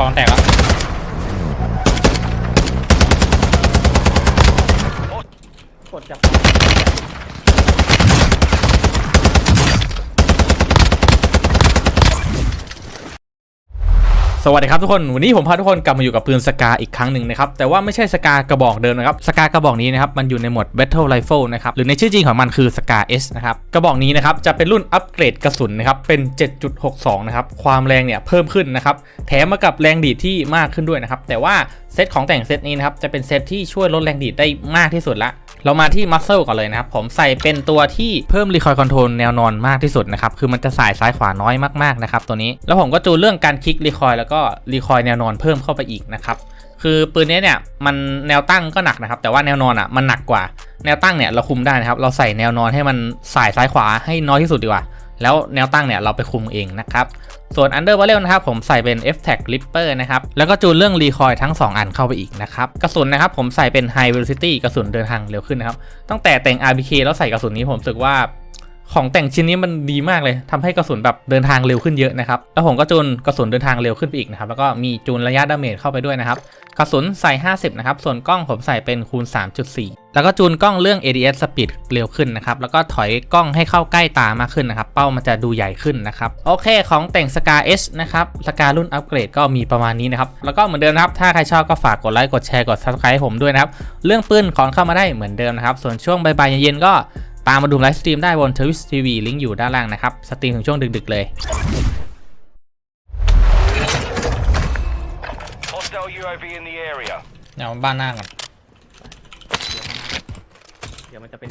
คองแตกแล้วกดจาก สวัสดีครับทุกคน วันนี้ผมพาทุกคนกลับมาอยู่กับปืนสกาอีกครั้งหนึ่งนะครับ แต่ว่าไม่ใช่สกากระบอกเดิมนะครับ สกากระบอกนี้นะครับ มันอยู่ในหมวด Battle Rifle นะครับ หรือในชื่อจริงของมันคือสกา S นะครับ กระบอกนี้นะครับ จะเป็นรุ่นอัปเกรดกระสุนนะครับ เป็น 7.62 นะครับ ความแรงเนี่ยเพิ่มขึ้นนะครับ แถมมากับแรงดีดที่มากขึ้นด้วยนะครับ แต่ว่าเซตของแต่งเซตนี้นะครับ จะเป็นเซตที่ช่วยลดแรงดีดได้มากที่สุดละเรามาที่มัสเซลก่อนเลยนะครับ ผมใส่เป็นตัวที่เพิ่มรีคอยคอนโทรลแนวนอนมากที่สุดนะครับ คือมันจะสายซ้ายขวาน้อยมากๆนะครับตัวนี้ แล้วผมก็จูนเรื่องการคลิกรีคอยแล้วก็รีคอยแนวนอนเพิ่มเข้าไปอีกนะครับคือปืนนี้เนี่ยมันแนวตั้งก็หนักนะครับ แต่ว่าแนวนอนอะมันหนักกว่า แนวตั้งเนี่ยเราคุมได้นะครับ เราใส่แนวนอนให้มันสายซ้ายขวาให้น้อยที่สุดดีกว่า แล้วแนวตั้งเนี่ยเราไปคุมเองนะครับ ส่วน Under Barrel นะครับผมใส่เป็น F Tag Ripper นะครับแล้วก็จูนเรื่องรีคอยทั้ง 2 อันเข้าไปอีกนะครับกระสุนนะครับผมใส่เป็น High Velocity กระสุนเดินทางเร็วขึ้นนะครับตั้งแต่แต่ง RPK แล้วใส่กระสุนนี้ผมรู้สึกว่า ของแต่งชิ้นนี้มันดีมากเลยทำให้กระสุนแบบเดินทางเร็วขึ้นเยอะนะครับ แล้วผมก็จูนกระสุนเดินทางเร็วขึ้นไปอีกนะครับ แล้วก็มีจูนระยะดาเมจเข้าไปด้วยนะครับ กระสุนใส่ 50 นะครับ ส่วนกล้องผมใส่เป็นคูณ 3.4 แล้วก็จูนกล้องเรื่อง ADS speed เร็วขึ้นนะครับ แล้วก็ถอยกล้องให้เข้าใกล้ตามากขึ้นนะครับ เป้ามันจะดูใหญ่ขึ้นนะครับ โอเค ของแต่ง Scar S นะครับ Scar รุ่นอัปเกรดก็มีประมาณนี้นะครับ แล้วก็เหมือนเดิมครับ ถ้าใครชอบก็ฝากกดไลค์ กดแชร์ กด subscribe ให้ผมด้วยนะครับ เรื่องปืนของเข้ามาได้เหมือนเดิมนะครับ ส่วนช่วงบ่ายๆเย็นๆก็ ตามมาดูไลฟ์สตรีมได้บน Twitch TV ลิงก์อยู่ด้านล่างนะครับ สตรีมถึงช่วงดึกๆเลย Hostile UAV in the area. เดี๋ยวบ้านหน้าก่อนเดี๋ยวมันจะเป็น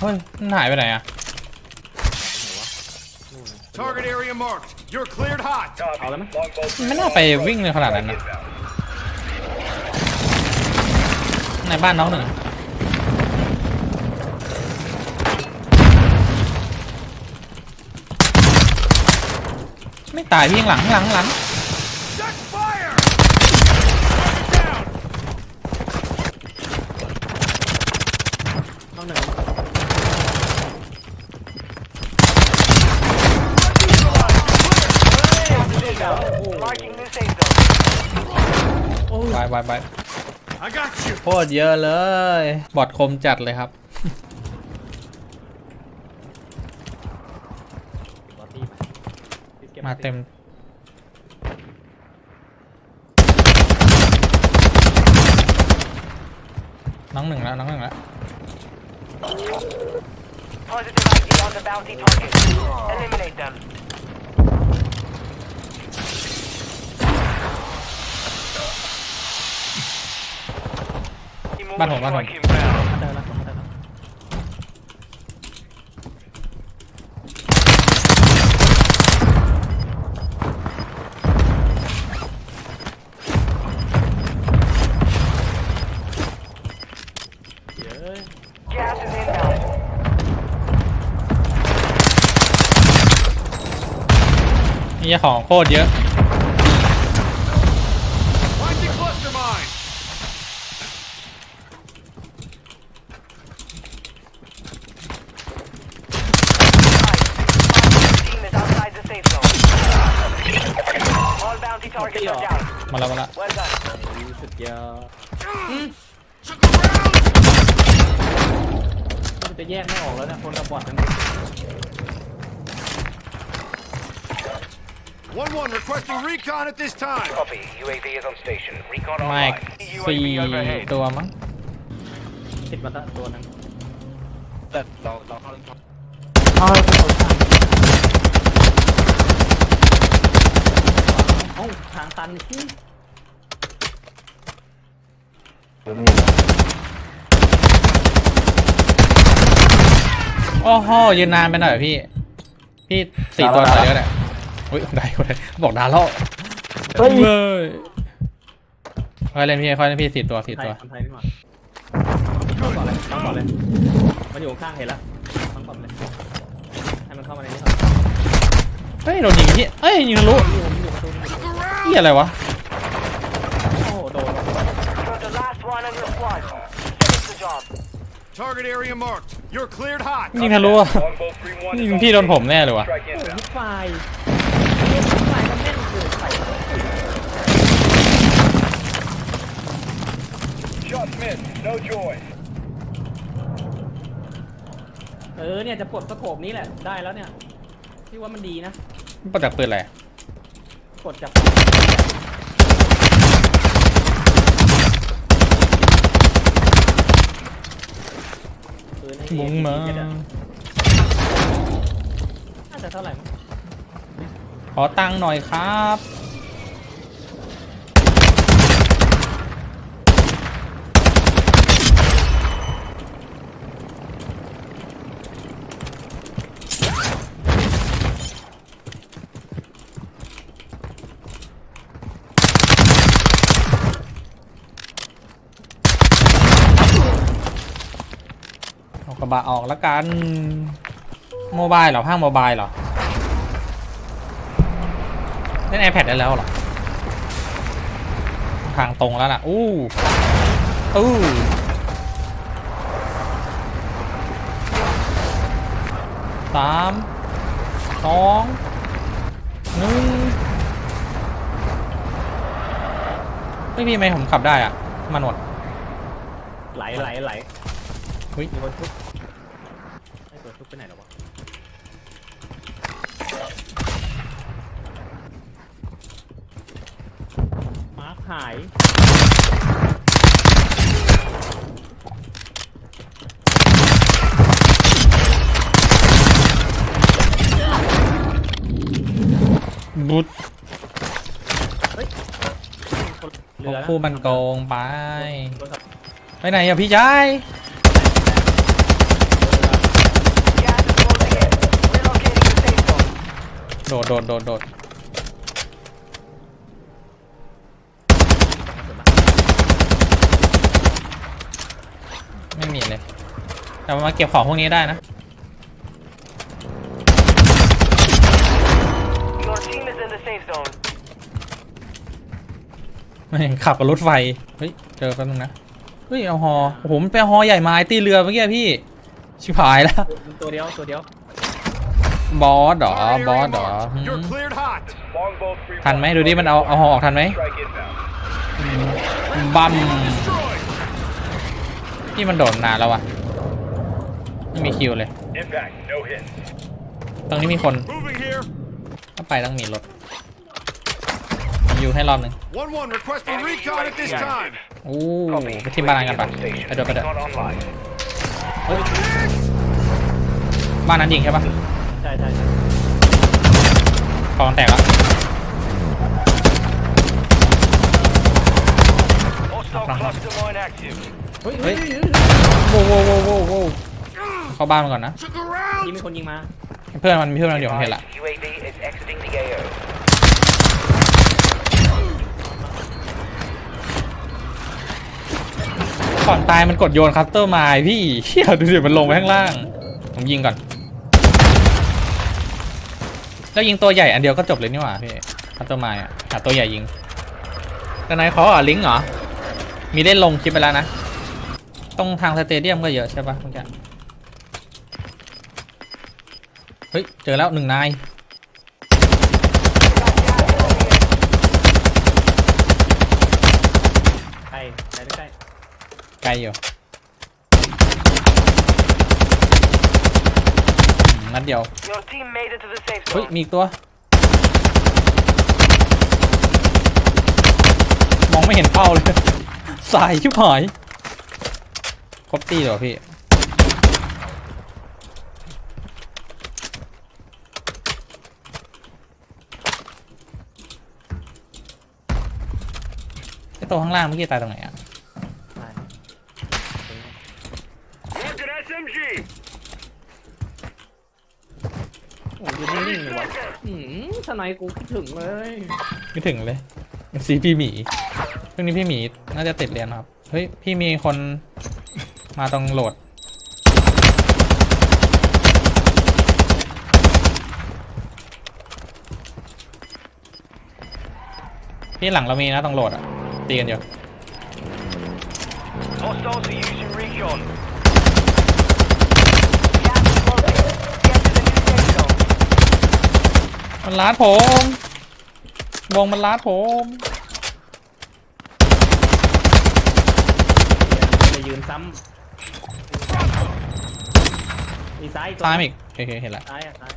เฮ้ยมันหายไปไหนอะ Target area marked. You're cleared hot. เอาแล้วไหมมันไม่น่าไปวิ่งเลยขนาดนั้นนะในบ้านน้องหนึ่งไม่ตายพี่ข้างหลังข้างหลังข้างหลัง Check fire. Target down. น้องหนึ่ง Marking new safe zone. บายบายบาย I got you. โคตรเยอะเลย บอดคมจัดเลยครับ บอตี้ไปพี่ก็บมาเต็ม น้องหนึ่งแล้ว น้องหนึ่งแล้ว Positive ID on the bounty target. Eliminate them. บ้านผมบ้านผม Strike inbound. มาเดินแล้วมาเดินแล้วเดี๋ยว Gas is inbound. นี่ของโคตรเยอะ All bounty targets are down. มาแล้วมาแล้ว Well done. รู้สึกยอดมันจะแยกไม่ออกแล้วเนะคนกับบอดกัน One one requesting recon at this time. Copy. UAV is on station. Recon ไม่ online. สี่ UAV overhead. ตัวมั้ง ติดมาตั้งตัวหนึง แต่เราเราเข้า เอาไปเอา าทางตันที่โอ้โหยืนนานไปหน่อยพี่ พี่สี่ตัวต่อเยอะแหละอุ้ยได้ก็ได้บอกดาล่อเฮ้ยค่อยเล่นพี่ค่อยเล่นพี่สี่ตัวสี่ไทยตัว คนไทยพี่หมดต้องก่อนเลยต้องก่อนเลย มันอยู่ข้างเห็นแล้วต้องก่อนเลย ให้มันเข้ามาในนี้ก่อนเฮ้ยโดนยิงพี่เอ้ยยิงทะลุ อยู่มันอยู่ประตูมันอยู่ เหียอะไรวะ โอ้โหโดน You're the last one on your squad. Finish the job. Target area marked. You're cleared hot. ยิงทะลุอะ Longbow 3-1ยิ is ง on พี่โดน station. ผมแน่เลยว่ะ Strike โอ้ inbound. ลูกไฟเล่นลูกไฟมันแม่นเกินไป Shots missed. No joy. เออเนี่ยจะปลดสโคปนี้แหละได้แล้วเนี่ยพี่ว่ามันดีนะประจักปืนอะไร กดจากปืนไอ้นี่บุ้งมา น่าจะเท่าไหร่มั้งขอตังค์หน่อยครับ ระบะออกแล้วกัน โมบายเหรอภาคโมบายเหรอ เล่น iPad ได้แล้วเหรอ ทางตรงแล้วล่ะ อู้อู้สามสองหนึ่งไม่พี่ไหมผมขับได้อะ มันหมดไหลไหลไหลเฮ้ยมีคนทุบไอ้ตัว ทุบไปไหนแล้ววะมาร์คหายบุตเรือนะคู่มันโกงไปโทรศัพท์ไปไหนอะพี่ชาย Gas is closing in. Relocating the safe zone. โดดโดดโดดโดดไม่มีเลยแต่มาเก็บของพวกนี้ได้นะ Your team is in the safe zone. ไม่งขับกับรถไฟ เฮ้ย เจอแป๊บนึงนะ เฮ้ยเอาฮอโอ้โหมันไปเอาฮอใหญ่มาไอ้ตีเรือเมื่อกี้อะพี่ ชิบหายแล้ว ตัวเดียวตัวเดียว บอสเหรอ Target บอ area สเหรอ marked. หื You're ม cleared hot. Longbow 3-1ทันไหมดูดิ is มันเอา on เอาฮอออกทันไหม Strike inbound. บัม Destroyed. พี่มันโดดนานแล้ววะไม่มีคิวเลย Impact. No hit. ตรงนี้มีคน Moving here. ถ้าไปต้องมีรถอยู่ให้รอบหนึ่ง1-1 requesting recon at this time. โอ้ไปที่บ้านนั้นกันปะไปเดี๋ยวไปเดี๋ยว Not online. เฮ้ยบ้านนั้นยิงใช่ปะ ใช่ใช่ใช่กองแตกแล้ว Hostile cluster mine active. เฮ้ยเฮ้เฮ้ยยโว้วโว้วโว้วโว้วโว้วเข้าบ้านมันก่อนนะ Took a round. ยิงมีคนยิงมาเพื่อนมันมีเพื่อนมันอยู่ผมเห็นละ UAV is exiting the AO. ก่อนตายมันกดโยนคัตเตอร์มาพี่เฮียดูสิมันลงไปข้างล่าง ผมยิงก่อน แล้วยิงตัวใหญ่อันเดียวก็จบเลยนี่หว่าพี่คัตเตอร์มาอะหาตัวใหญ่ยิงแต่นายขออะลิงก์เหรอ มีได้ลงคลิปไปแล้วนะ ตรงทางสเตเดียมก็เยอะใช่ปะเมื่อกี้เฮ้ย เจอแล้วหนึ่งนายใกล้ใกล้ใกล้ไกลอยู่อืม นัดเดียว Your team made it to the safe เฮ้ย zone. มีอีกตัว มองไม่เห็นเป้าเลย สายชิบหายครบตีเหรอพี่ ไอตัวข้างล่างเมื่อกี้ตายตรงไหนอะ ใช่ Mark an SMG. โอ้ยยืนนิ่ง ๆเลยวะอืมทนายกูคิดถึงเลยไม่ถึงเลยซีพี่หมีช่วงนี้พี่หมีน่าจะติดเรียนครับ เฮ้ย พี่มีคนมาตรงโหลด พี่หลังเรามีนะตรงโหลดอะ ตีกันอยู่ Hostiles are using recon. มันล้าดผมวงมันล้าดผมจะยืนซ้ำมีซ้ายอีกตัวซ้ายมาอีกโอเคเห็นละซ้ายอะซ้าย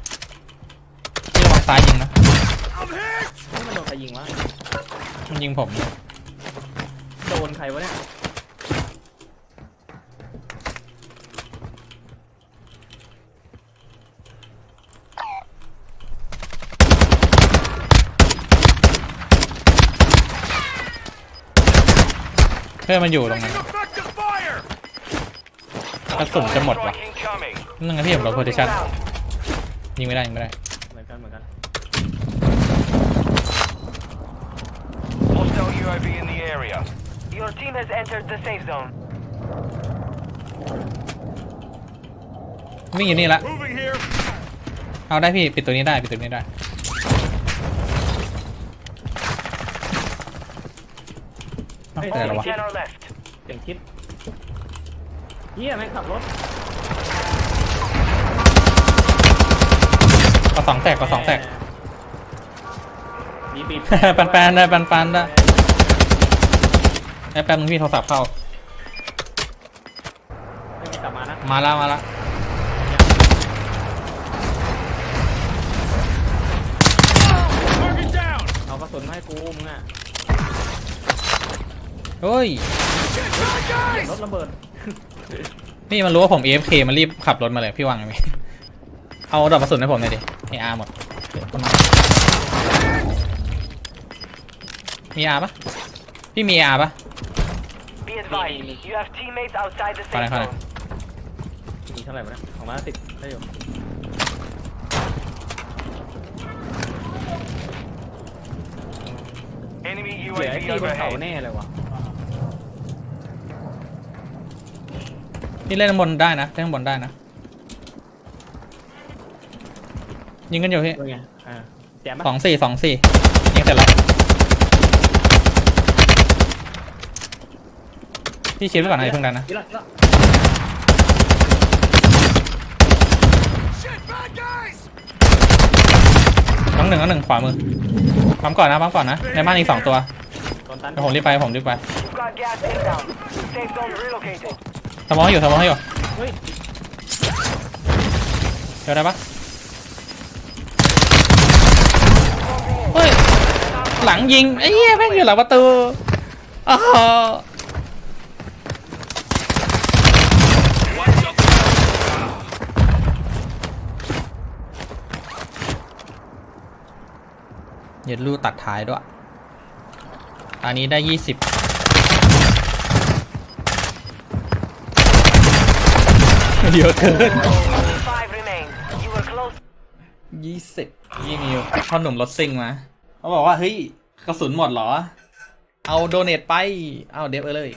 พี่ระวังซ้ายยิงนะ I'm hit! นี่มันโดนใครยิงวะมันยิงผม โดนใครวะเนี่ย เพื่อนมันอยู่ตรงนั้น Taking effective fire! กระสุนจะหมดว่ะ Strike incoming. นั่นไงพี่ผมโดนโพซิชั่นยิงไม่ได้ยิงไม่ได้เหมือนกันเหมือนกัน Hostile UAV in the area. Your team has entered the safe zone. วิ่งอยู่นี่ละ Moving here. เอาได้พี่ ปิดตัวนี้ได้ ปิดตัวนี้ได้ เอ้าเฮ้ยแต่อะไรวะ Ten are left. เสียงคิดเฮียแม่งขับรถกระสองแตกกระสองแตก มีปิด ปันปันได้ปันปันได้ไอ้แป๊บนึงพี่โทรศัพท์เข้า ไม่กลับมานะ มาแล้วมาแล้ว Target down! เอากระสุนมาให้กูมึงอะ เฮ้ย Get back, guys! รถระเบิดนี่มันรู้ว่าผม AFK มันรีบขับรถมาเลยพี่วางไงพี่เอาดอกกระสุนให้ผมหน่อยดิไออาร์หมดเดี๋ยวเข้ามามีอาร์ปะพี่มีอาร์ปะ Be advised, you have teammates outside the Fine, safe fine. zone. มีเท่าไหร่วะเนี่ยของมาติดได้อยู่ Enemy เหลือไอ้ UAV ที่บนเขา overhead. แน่เลยวะ นี่เล่นข้างบนได้นะเล่นข้างบนได้นะ ยิงกันอยู่พี่เป็นไงอ่าแจมปะสองสี่สองสี่ยิงเสร็จแล้วพี่ชิดไว้ก่อนนะอย่าเพิ่งดันนะ อีกแล้วอีกแล้ว Shit, bad guys! น้องหนึ่งน้องหนึ่งขวามือปั๊มก่อนนะปั๊มก่อนนะ ในบ้านอีกสองตัวโดนตันเดี๋ยวผมรีบไปผมรีบไป You've got gas inbound. Safe zone relocated. สมองให้อยู่สมองให้อยู่เฮ้ยเดี๋ยวได้ปะเฮ้ย หลังยิงไอ้เหี้ยแม่งอยู่หลังประตูอ้าวเย็ดลูตัดท้ายด้วยตอนนี้ได้ยี่สิบ เยอะเกิน Only five remain. You were close. ยี่สิบยี่นิวพ่อหนุ่มรถซิ่งมาเขาบอกว่า เฮ้ย กระสุนหมดเหรอ เอาโดเนทไป เอาเดฟเอเลย